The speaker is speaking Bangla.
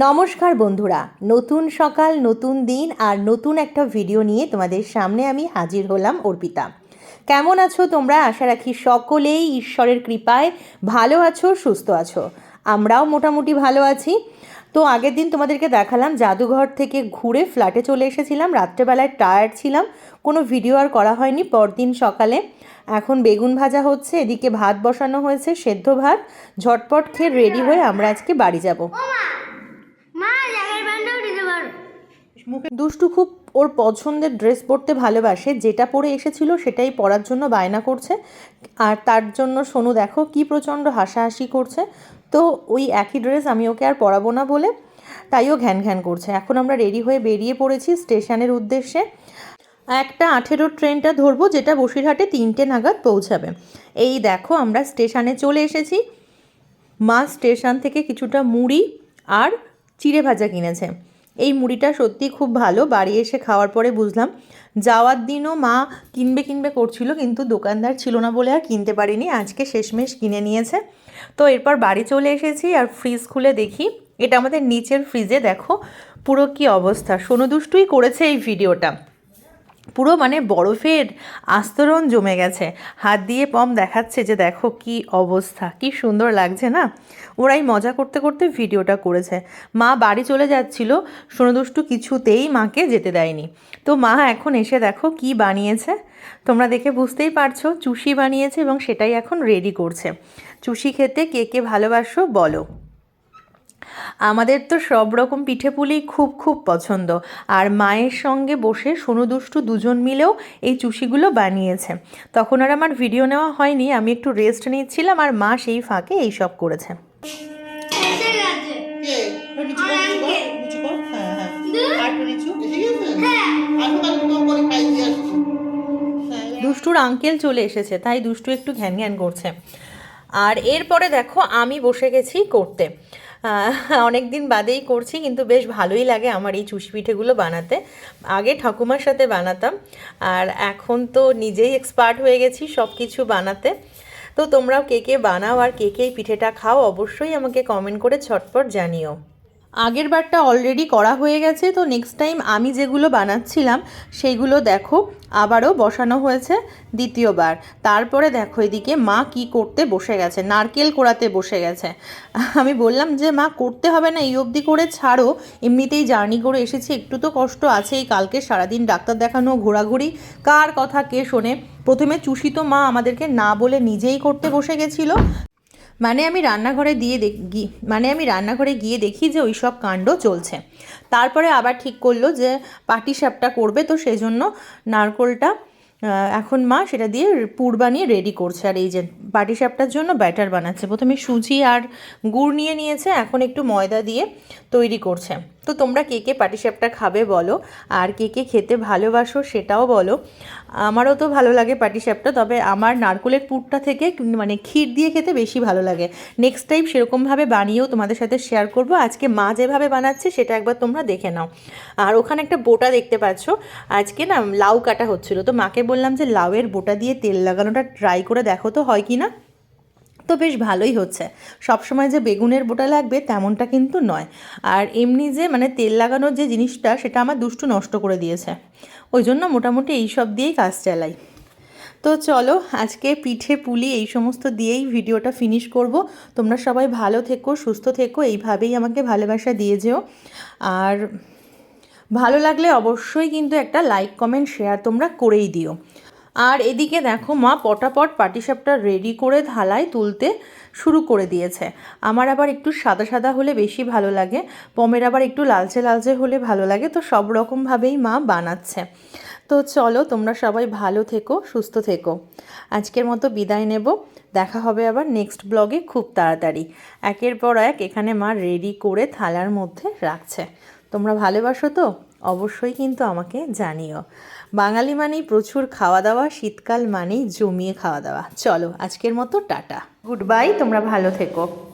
নমস্কার বন্ধুরা, নতুন সকাল, নতুন দিন আর নতুন একটা ভিডিও নিয়ে তোমাদের সামনে আমি হাজির হলাম অর্পিতা। কেমন আছো তোমরা? আশা রাখি সকলেই ঈশ্বরের কৃপায় ভালো আছো, সুস্থ আছো। আমরাও মোটামুটি ভালো আছি। তো আগের দিন তোমাদেরকে দেখালাম, জাদুঘর থেকে ঘুরে ফ্ল্যাটে চলে এসেছিলাম। রাত্রেবেলায় টায়ার্ড ছিলাম। কোনো ভিডিও আর করা হয়নি পরদিন সকালে। এখন বেগুন ভাজা হচ্ছে, এদিকে ভাত বসানো হয়েছে, সেদ্ধ ভাত। ঝটপট খেয়ে রেডি হয়ে আমরা আজকে বাড়ি যাব মা জায়গার ব্যান্ডও দিতে পারো দুষ্টু খুব ওর পছন্দের ড্রেস পরতে ভালোবাসে, যেটা পরে এসেছিল সেটাই পরার জন্য বায়না করছে। আর তার জন্য সোনু দেখো কি প্রচণ্ড হাসাহাসি করছে। তো ওই একই ড্রেস আমি ওকে আর পরাবো না বলে তাইও ঘ্যান ঘ্যান করছে। এখন আমরা রেডি হয়ে বেরিয়ে পড়েছি স্টেশনের উদ্দেশ্যে। একটা আঠেরো ট্রেনটা ধরবো যেটা বসিরহাটে তিনটে নাগাদ পৌঁছাবে। এই দেখো আমরা স্টেশনে চলে এসেছি। মা স্টেশন থেকে কিছুটা মুড়ি আর চিড়ে ভাজা কিনেছে। এই মুড়িটা সত্যি খুব ভালো। বাড়ি এসে খাওয়ার পরে বুঝলাম, যাওয়ার দিনও মা কিনবে কিনবে করছিল, কিন্তু দোকানদার ছিল না বলে আর কিনতে পারিনি। আজকে শেষমেশ কিনে নিয়েছে। তো এরপর বাড়ি চলে এসেছি আর ফ্রিজ খুলে দেখি। এটা আমাদের নিচের ফ্রিজে দেখো পুরো কী অবস্থা। সোনু দুষ্টুই করেছে এই ভিডিওটা পুরো মানে বরফের আস্তরণ জমে গেছে। হাত দিয়ে পম দেখাচ্ছে যে দেখো কি অবস্থা, কি সুন্দর লাগছে না? ওরাই মজা করতে করতে ভিডিওটা করেছে। মা বাড়ি চলে যাচ্ছিল, সোনদুষ্টু কিছুতেই মাকে যেতে দেয়নি। তো মা এখন এসে দেখো কি বানিয়েছে। তোমরা দেখে বুঝতেই পারছ, চুষি বানিয়েছে এবং সেটাই এখন রেডি করছে। চুষি খেতে কে কে ভালোবাসো বলো। আমাদের তো সব রকম পিঠে পিঠেপুলি খুব খুব পছন্দ। আর মায়ের সঙ্গে বসে সোনু দুষ্টু দুজন মিলেও এই চুষিগুলো বানিয়েছে। তখন আর আমার ভিডিও নেওয়া হয়নি, আমি একটু রেস্ট নিচ্ছিলাম আর মা সেই ফাঁকে এই সব করেছে। দুষ্টুর আঙ্কেল চলে এসেছে, তাই দুষ্টু একটু ঘ্যান ঘ্যান করছে। আর এরপরে দেখো আমি বসে গেছি করতে। অনেক দিন বাদেই করছি, কিন্তু বেশ ভালোই লাগে আমার এই চুষি পিঠেগুলো বানাতে। আগে ঠাকুমার সাথে বানাতাম, আর এখন তো নিজেই এক্সপার্ট হয়ে গেছি সব কিছু বানাতে। তো তোমরাও কে কে বানাও আর কে কে পিঠেটা খাও অবশ্যই আমাকে কমেন্ট করে ছটপট জানিও। আগের বারটা অলরেডি করা হয়ে গেছে, তো নেক্সট টাইম আমি যেগুলো বানাচ্ছিলাম, সেইগুলো দেখো, আবারও বসানো হয়েছে দ্বিতীয়বার। তারপরে দেখো এদিকে মা কি করতে বসে গেছে, নারকেল কোড়াতে বসে গেছে। আমি বললাম যে, মা, করতে হবে না, এই অবধি করে ছাড়ো। এমনিতেই জার্নি করে এসেছি, একটু তো কষ্ট আছেই, কালকে সারাদিন ডাক্তার দেখানো, ঘোরাঘুরি। কার কথা কে শোনে? প্রথমে চুষিত মা আমাদেরকে না বলে নিজেই করতে বসে গেছিল। মানে আমি রান্নাঘরে দিয়ে দেখি মানে আমি রান্নাঘরে গিয়ে দেখি যে ওই সব কাণ্ড চলছে। তারপরে আবার ঠিক করল যে পাটি সাপটা করবে, তো সেই জন্য নারকোলটা এখন মা সেটা দিয়ে পুর বানিয়ে রেডি করছে। আর এই যে পাটি সাপটার জন্য ব্যাটার বানাচ্ছে। প্রথমে সুজি আর গুড় নিয়ে নিয়েছে, এখন একটু ময়দা দিয়ে তৈরি করছে। তো তোমরা কে কে পাটিসাপটা খাবে বলো? আর কে কে খেতে ভালোবাসো সেটাও বলো। আমারও তো ভালো লাগে পাটিসাপটা তবে আমার নারকোলের পুরটা থেকে মানে ক্ষীর দিয়ে খেতে বেশি ভালো লাগে। নেক্সট টাইম সেরকমভাবে বানিয়েও তোমাদের সাথে শেয়ার করব। আজকে মা যেভাবে বানাচ্ছে সেটা একবার তোমরা দেখে নাও। আর ওখানে একটা বোটা দেখতে পাচ্ছ। আজকে না, লাউ কাটা হচ্ছিল। তো মাকে বললাম যে, লাউয়ের বোটা দিয়ে তেল লাগানোটা ট্রাই করে দেখো তো হয় কি না? তো বেশ ভালোই হচ্ছে। সবসময় যে বেগুনের বোটা লাগবে তেমনটা কিন্তু নয়। আর এমনি যে মানে তেল লাগানোর যে জিনিসটা, সেটা আমার দুষ্টু নষ্ট করে দিয়েছে। ওই জন্য মোটামুটি এই সব দিয়েই কাজ চালাই। তো চলো, আজকে পিঠে, পুলি এই সমস্ত দিয়েই ভিডিওটা ফিনিশ করব। তোমরা সবাই ভালো থেকো, সুস্থ থেকো, এইভাবেই আমাকে ভালোবাসা দিয়ে যেও। আর ভালো লাগলে অবশ্যই কিন্তু একটা লাইক কমেন্ট শেয়ার তোমরা করেই দিও। আর এদিকে দেখো মা পটাপট পাটিসাপটা রেডি করে থালায় তুলতে শুরু করে দিয়েছে। আমার আবার একটু সাদা সাদা হলে বেশি ভালো লাগে, পমের আবার একটু লালচে লালচে হলে ভালো লাগে, তো সব রকমভাবেই মা বানাচ্ছে। তো চলো তোমরা সবাই ভালো থেকো, সুস্থ থেকো। আজকের মতো বিদায় নেব, দেখা হবে আবার নেক্সট ব্লগে খুব তাড়াতাড়ি। একের পর এক এখানে মা রেডি করে থালার মধ্যে রাখছে। তোমরা ভালোবাসো তো? অবশ্যই কিন্তু আমাকে জানিও। বাঙালি মানেই প্রচুর খাওয়া দাওয়া, শীতকাল মানেই জমিয়ে খাওয়া দাওয়া। চলো, আজকের মতো টাটা। গুড বাই, তোমরা ভালো থেকো।